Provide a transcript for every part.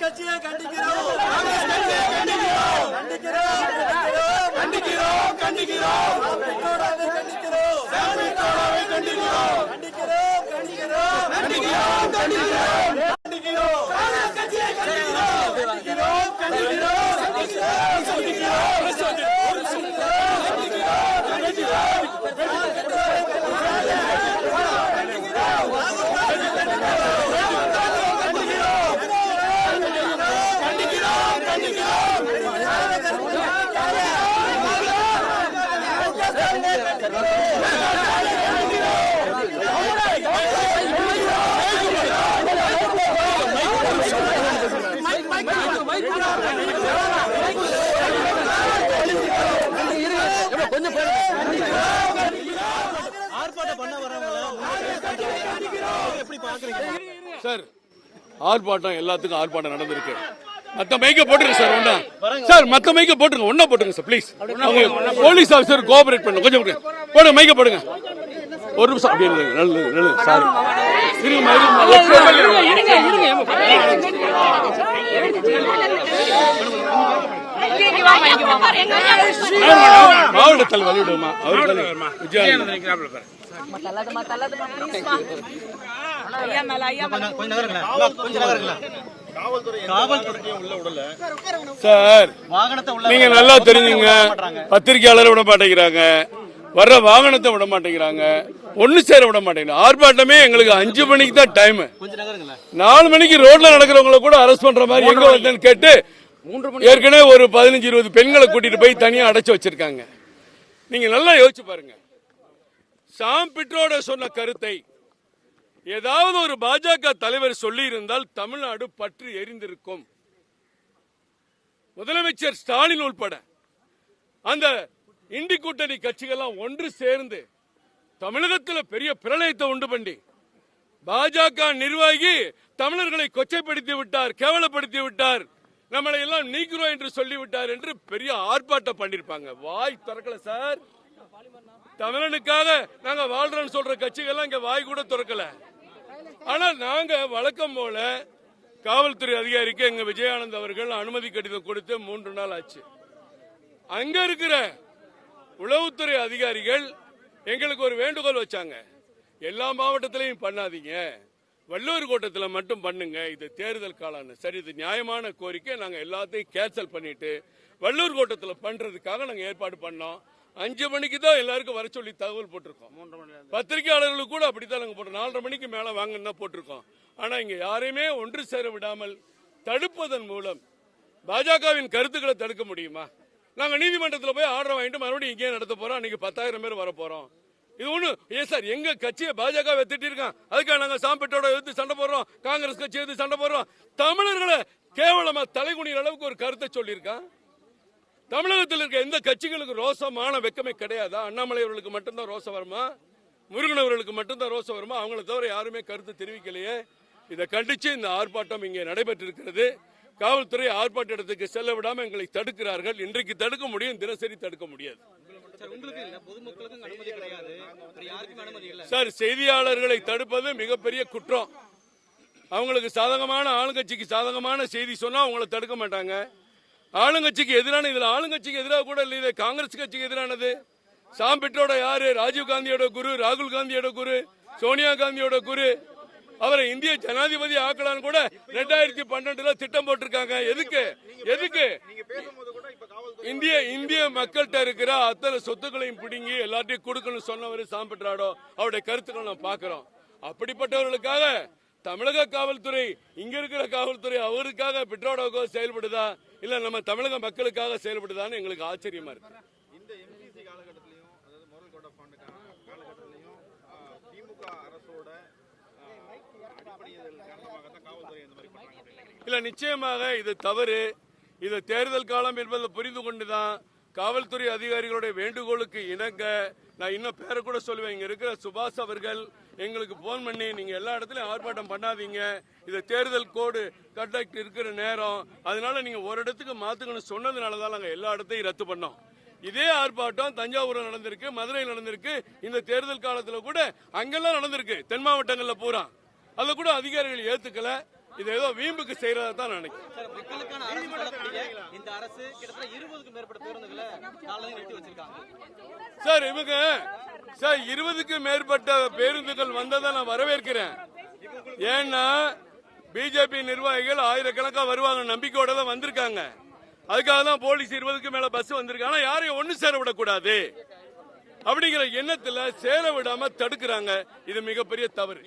கட்சியை கண்டிக்கிறோம் கண்டிக்கிறோம் கண்டிக்கிறோம் கண்டிக்கிறோம் கண்டிக்கிறோம் கண்டிக்கிறோம் பெற்றோராக கண்டிக்கிறோம் கண்டிக்கிறோம் கண்டிக்கிறோம் கண்டிக்கிறோம் கண்டிக்கிறோம் கண்டிக்கிறோம் காங்கிரஸ் கட்சியை கண்டிக்கிறோம் கண்டிக்கிறோம் கண்டிக்கிறோம் கண்டிக்கிறோம் ஆர்ப்பாட்டம் பண்ண எப்படி பாக்குறீங்க சார் ஆர்ப்பாட்டம் எல்லாத்துக்கும் ஆர்ப்பாட்டம் நடந்திருக்கு. மத்த மைக்க போட்டுருங்க சார் ஒண்ணா. சார் மத்த மைக்க போட்டுருங்க ஒண்ணா போட்டுருங்க sir please police officer cooperate பண்ணுங்க கொஞ்சம். போடுங்க மைக்க போடுங்க. ஒரு நிமிஷம் அப்படியே நில்லுங்க நில்லுங்க சாரி. இருங்கம்மா இருங்கம்மா மாவட்ட தலைவர் வழிவிடுமா அவர் தலைவர் விஜயானந்த் ஐயா மேல ஐயா மேல கொஞ்சம் சார் வாகனத்தை உள்ள நீங்க நல்லா தெரிஞ்சுங்க. பத்திரிகையாளரை விட மாட்டேங்கிறாங்க. வர்ற வாகனத்தை விட மாட்டேங்கிறாங்க. ஒண்ணு சேர விட மாட்டேங்கிறாங்க. ஆர்ப்பாட்டமே எங்களுக்கு அஞ்சு மணிக்கு தான் டைம் நாலு மணிக்கு ரோட்ல நடக்கிறவங்கள கூட அரெஸ்ட் பண்ற மாதிரி எங்க வந்தேன்னு கேட்டு ஏற்கனவே ஒரு பதினஞ்சு இருபது பெண்களை கூட்டிட்டு போய் தனியா அடைச்சு வச்சிருக்காங்க. நீங்க நல்லா யோசிச்சு பாருங்க. சாம் பிட்ரோட சொன்ன கருத்தை ஏதாவது ஒரு பாஜக தலைவர் சொல்லி இருந்தால் தமிழ்நாடு பற்றி எரிந்திருக்கும். முதலமைச்சர் ஸ்டாலின் உள்பட அந்த இண்டி கூட்டணி கட்சிகள்லாம் ஒன்று சேர்ந்து தமிழகத்தில் பெரிய பிரளயத்தை உண்டு பண்ணி பாஜக நிர்வாகி தமிழர்களை கொச்சைப்படுத்தி விட்டார் கேவலப்படுத்தி விட்டார் நம்மளை எல்லாம் நீக்கிறோம் என்று சொல்லிவிட்டார் என்று பெரிய ஆர்ப்பாட்டம் பண்ணிருப்பாங்க. வாய் திறக்கல சார். தமிழனுக்காக நாங்க வாழ்றோம்னு சொல்ற கட்சிகள்லாம் இங்க வாய் கூட திறக்கல. ஆனா நாங்க வழக்கம் போல காவல்துறை அதிகாரிக்கு எங்க விஜயானந்த் அவர்கள் அனுமதி கடிதம் கொடுத்து மூன்று நாள் ஆச்சு. அங்க இருக்கிற உளவுத்துறை அதிகாரிகள் எங்களுக்கு ஒரு வேண்டுகோள் வச்சாங்க. எல்லா மாவட்டத்திலையும் பண்ணாதீங்க. வள்ளுவர் கோட்டத்தில் மட்டும் பண்ணுங்க. இது தேர்தல் காலம் சரி இது நியாயமான கோரிக்கை. நாங்கள் எல்லாத்தையும் கேன்சல் பண்ணிட்டு வள்ளுவர் கோட்டத்தில் பண்றதுக்காக நாங்கள் ஏற்பாடு பண்ணோம். அஞ்சு மணிக்கு தான் எல்லாருக்கும் வர சொல்லி தகவல் போட்டிருக்கோம். பத்திரிகையாளர்களுக்கு கூட அப்படித்தான் நாங்க போட்டோம். நாலரை மணிக்கு மேல வாங்கன்னு தான் போட்டிருக்கோம். ஆனா இங்க யாரையுமே ஒன்று சேர விடாமல் தடுப்பதன் மூலம் பாஜகவின் கருத்துக்களை தடுக்க முடியுமா? நாங்க நீதிமன்றத்தில் போய் ஆர்டர் வாங்கிட்டு மறுபடியும் இங்கேயே நடத்த போறோம். அன்னைக்கு பத்தாயிரம் பேர் வர போறோம். இது ஒண்ணு ஏன் சார் எங்க கட்சியை பாஜக திட்டி இருக்கான்? அதுக்காக நாங்க சாம்பிட்டோட எதிர்த்து சண்டை போடுறோம். காங்கிரஸ் கட்சி எதிர்த்து சண்டை போடுறோம். தமிழர்களை கேவலமா தலைகுனிற அளவுக்கு ஒரு கருத்தை சொல்லியிருக்கான். தமிழகத்தில் இருக்க எந்த கட்சிகளுக்கு ரோசமான வெக்கமே கிடையாதா? அண்ணாமலை அவர்களுக்கு மட்டும்தான் ரோசம் வருமா? முருகன் அவர்களுக்கு மட்டும்தான் ரோசம் வருமா? அவங்கள தவிர யாருமே கருத்து தெரிவிக்கலையே. இதை கண்டிச்சு இந்த ஆர்ப்பாட்டம் இங்கே நடைபெற்றிருக்கிறது. காவல்துறை ஆர்ப்பாட்ட இடத்துக்கு செல்ல விடாம எங்களை தடுக்கிறார்கள். இன்றைக்கு தடுக்க முடியும் தினசரி தடுக்க முடியாது. சார் செய்தியாளர்களை தடுப்பது மிகப்பெரிய குற்றம். அவங்களுக்கு சாதகமான ஆளுங்கட்சிக்கு சாதகமான செய்தி சொன்னா அவங்கள தடுக்க மாட்டாங்க. ஆளுங்கட்சிக்கு எதிரான இதுல ஆளுங்கட்சிக்கு எதிராக கூட இல்லை. இது காங்கிரஸ் கட்சிக்கு எதிரானது. சாம் பிட்ரோட யாரு? ராஜீவ் காந்தியோட குரு ராகுல் காந்தியோட குரு சோனியா காந்தியோட குரு. அவரை இந்திய ஜனாதிபதி ஆக்கலான்னு கூட ரெண்டாயிரத்தி பன்னெண்டுல திட்டம் போட்டிருக்காங்க. எதுக்கு? எதுக்கு? இந்திய இந்திய மக்கள்கிட்ட இருக்கிற அத்தனை சொத்துக்களையும் பிடுங்கி எல்லாத்தையும் கொடுக்கணும் சொன்னவர் சாம்பிட்ராடோ அவருடைய கருத்துக்களை நம்ம பாக்குறோம் அப்படிப்பட்டவர்களுக்காக தமிழக காவல்துறை இங்க இருக்கிற காவல்துறை அவருக்காக பிட்ரோடாவுக்கோ செயல்படுதா? இல்ல நம்ம தமிழக மக்களுக்காக செயல்படுதான்னு எங்களுக்கு ஆச்சரியமா இருக்கு. இந்த எம்சிசி காலகட்டத்திலையும் அதாவது மோரல் கோட் ஆஃப் கான்டுக்ட் காலகட்டத்திலையும் திமுக அரசோட இல்ல நிச்சயமாக இது தவறு. இது தேர்தல் காலம் என்பதை புரிந்து கொண்டுதான் காவல்துறை அதிகாரிகளுடைய வேண்டுகோளுக்கு இணங்க நான் இன்னும் பேரை கூட சொல்லுவேன். இங்க இருக்கிற சுபாஷ் அவர்கள் எங்களுக்கு போன் பண்ணி நீங்க எல்லா இடத்துலயும் ஆர்ப்பாட்டம் பண்ணாதீங்க. இது தேர்தல் கோடு கண்டக்ட் இருக்கிற நேரம். அதனால நீங்க ஒரு இடத்துக்கு மாத்துக்கணும் சொன்னதுனால தான் நாங்க எல்லா இடத்தையும் ரத்து பண்ணோம். இதே ஆர்ப்பாட்டம் தஞ்சாவூர்ல நடந்திருக்கு மதுரையில் நடந்திருக்கு. இந்த தேர்தல் காலத்துல கூட அங்கெல்லாம் நடந்திருக்கு. தென் மாவட்டங்கள்ல பூரா. அதை கூட அதிகாரிகள் ஏத்துக்கல. இது ஏதோ வீம்புக்கு செய்யறதா தான் நினைக்கிறேன். சார் மக்களுக்கான அரசு சொல்லக்கூடிய இந்த அரசு கிட்டத்தட்ட இருபதுக்கும் மேற்பட்ட பேருந்துகளை நாளைக்கு நிறுத்தி வச்சிருக்காங்க. சார் இவங்க சார் இருபதுக்கு மேற்பட்ட பேருந்துகள் வந்ததை நான் வரவேற்கிறேன். ஏன்னா பிஜேபி நிர்வாகிகள் ஆயிரக்கணக்கா வருவாங்க நம்பிக்கையோட தான் வந்திருக்காங்க. அதுக்காக தான் போலீஸ் இருபதுக்கு மேல பஸ் வந்திருக்கு. ஆனா யாரையும் ஒண்ணு சேர விடக்கூடாது. அப்படிங்கிற எண்ணத்துல சேர விடாம தடுக்கிறாங்க. இது மிகப்பெரிய தவறு.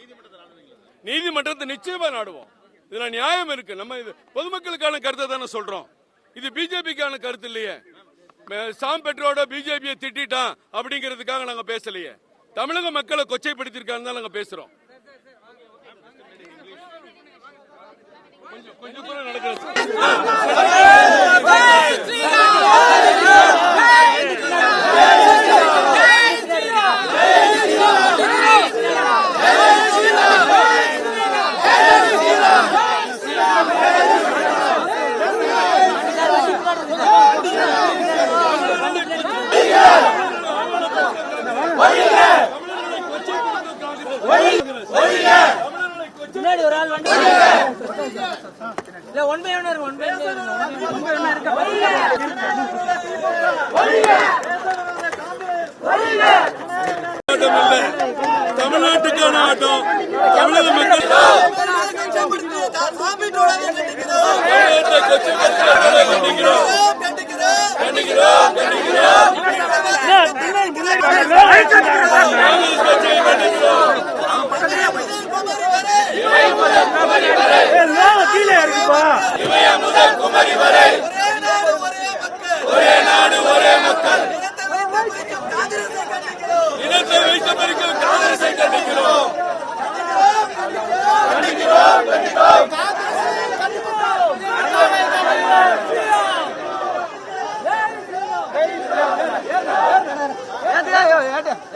நீதிமன்றத்தை நிச்சயமா நாடுவோம். இதுல நியாயம் இருக்கு. நம்ம இது பொதுமக்களுக்கான கருத்தை தானே சொல்றோம். இது பிஜேபிக்கான கருத்து இல்லையே. சாம் பெட்ரோட பிஜேபியை திட்டான் அப்படிங்கிறதுக்காக நாங்க பேசலையே. தமிழக மக்களை கொச்சைப்படுத்திருக்காங்க தான் நாங்க பேசுறோம். கொஞ்சம் கொஞ்சம் கூட நடக்கிறேன் தமிழ்நாட்டுக்கான ஆட்டம் தமிழக மக்கள். தமிழ்நாட்டை முதல் குமரி வரை. હેઠ હેઠ હેઠ